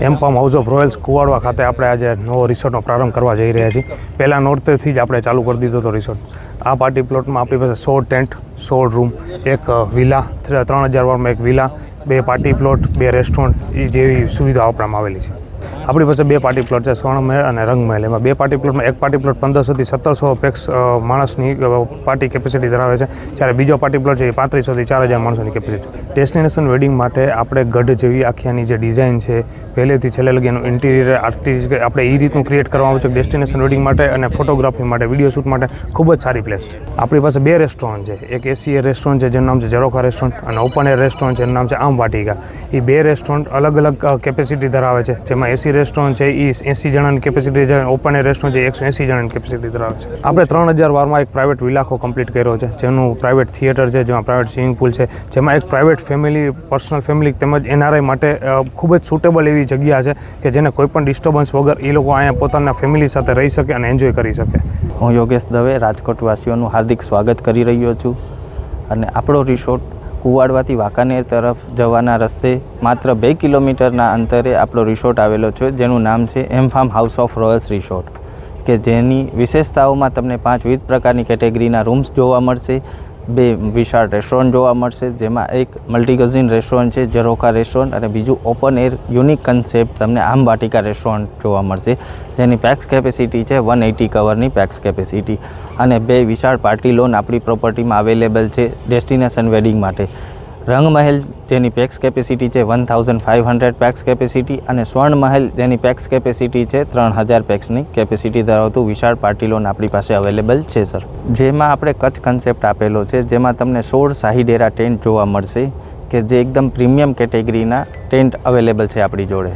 એમ પમ House of Royals Kuvadva ખાતે આપણે આજે નવો રિસોર્ટનો પ્રારંભ કરવા જઈ રહ્યા છીએ. પહેલાં નોર્તથી જ આપણે ચાલુ કરી દીધો હતો રિસોર્ટ આ પાર્ટી પ્લોટમાં આપણી પાસે સો ટેન્ટ સોળ રૂમ એક વિલા ત્ર- ત્રણ હજાર વારમાં એક વિલા બે પાર્ટી પ્લોટ બે રેસ્ટોરન્ટ એ જેવી સુવિધાઓ આપણામાં આવેલી છે. આપણી પાસે બે પાર્ટી પ્લોટ છે, સ્વર્ણમહેલ અને રંગમહેલ. એમાં બે પાર્ટી પ્લોટમાં એક પાર્ટી પ્લોટ પંદરસોથી સત્તરસો પેક્સ માણસની પાર્ટી કેપેસિટી ધરાવે છે. જ્યારે બીજો પાર્ટી પ્લોટ છે એ પાંત્રીસોથી ચાર હજાર માણસોની કેપેસિટી ડેસ્ટિનેશન વેડિંગ માટે આપણે ગઢ જેવી આખ્યાની જે ડિઝાઇન છે, પહેલેથી છેલ્લે લગી એનું ઇન્ટિરિયર આર્ટિસ્ટ આપણે એ રીતનું ક્રિએટ કરવામાં આવ્યું છે ડેસ્ટિનેશન વેડિંગ માટે અને ફોટોગ્રાફી માટે વીડિયો શૂટ માટે ખૂબ જ સારી પ્લેસ છે. આપણી પાસે બે રેસ્ટોરન્ટ છે. એક એસી રેસ્ટોરન્ટ છે, જેનું નામ છે ઝરોખા રેસ્ટોરન્ટ અને ઓપન એર રેસ્ટોરન્ટ છે જેનું નામ છે આમ વાટિકા. એ બે રેસ્ટોરન્ટ અલગ અલગ કેપેસિટી ધરાવે છે. જેમાં એસી રેસ્ટોરન્ટ છે એ એંસી જણાની કેપેસિટી છે ઓપન એર રેસ્ટોરન્ટ છે એકસો એંસી જણાની કેપેસિટી ધરાવે છે. આપણે ત્રણ હજાર વારમાં એક પ્રાઇવેટ વિલાખો કમ્પ્લીટ કર્યો છે જેનું પ્રાઇવેટ થિયેટર છે જેમાં પ્રાઇવેટ સ્વિમિંગ પુલ છે જેમાં એક પ્રાઇવેટ ફેમિલી પર્સનલ ફેમિલી તેમજ એનઆરઆઈ માટે ખૂબ જ સુટેબલ એવી જગ્યા છે કે જેને કોઈપણ ડિસ્ટર્બન્સ વગર એ લોકો અહીંયા પોતાના ફેમિલી સાથે રહી શકે અને એન્જોય કરી શકે. હું યોગેશ દવે રાજકોટવાસીઓનું હાર્દિક સ્વાગત કરી રહ્યો છું. અને આપણો રિસોર્ટ કુવાડવાથી વાંકાનેર તરફ જવાના રસ્તે માત્ર બે કિલોમીટરના અંતરે આપણો રિસોર્ટ આવેલો છે, જેનું નામ છે એમ હાઉસ ઓફ રોયલ્સ રિસોર્ટ, કે જેની વિશેષતાઓમાં તમને પાંચ વિવિધ પ્રકારની કેટેગરીના રૂમ્સ જોવા મળશે. બે વિશાળ રેસ્ટોરન્ટ જોવા મળશે, જેમાં એક મલ્ટીકઝિન રેસ્ટોરન્ટ છે ઝરોખા રેસ્ટોરન્ટ અને બીજું ઓપન એર યુનિક કન્સેપ્ટ તમને આમ વાટિકા રેસ્ટોરન્ટ જોવા મળશે, જેની પેક્સ કેપેસિટી છે વન એટી કવરની પેક્સ કેપેસિટી અને બે વિશાળ પાર્ટી લોન આપણી પ્રોપર્ટીમાં અવેલેબલ છે ડેસ્ટિનેશન વેડિંગ માટે. રંગમહેલ, જેની પેક્સ કેપેસિટી છે one thousand five hundred pax capacity અને સ્વર્ણમહેલ, જેની પેક્સ કેપેસિટી છે ત્રણ હજાર પેક્સની કેપેસિટી ધરાવતું વિશાળ પાર્ટી લોન આપણી પાસે અવેલેબલ છે, સર. જેમાં આપણે કચ્છ કન્સેપ્ટ આપેલો છે, જેમાં તમને સોળ શાહીડેરા ટેન્ટ જોવા મળશે, કે જે એકદમ પ્રીમિયમ કેટેગરીના ટેન્ટ અવેલેબલ છે આપણી જોડે.